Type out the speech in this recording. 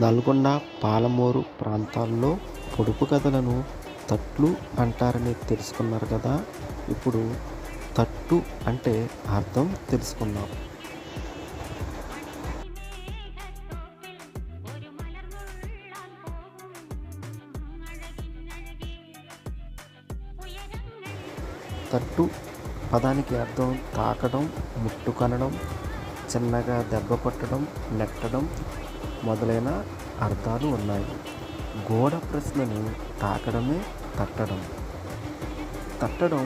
నల్గొండ పాలమూరు ప్రాంతాల్లో పొడుపు కథలను తట్లు అంటారని తెలుసుకున్నారు కదా. ఇప్పుడు తట్టు అంటే అర్థం తెలుసుకుందాం. తట్టు పదానికి అర్థం తాకడం ముట్టుకనడం చిన్నగా దెబ్బ కొట్టడం నెట్టడం మొదలైన అర్థాలు ఉన్నాయి. గోడ ప్రశ్నను తాకడమే తట్టడం. తట్టడం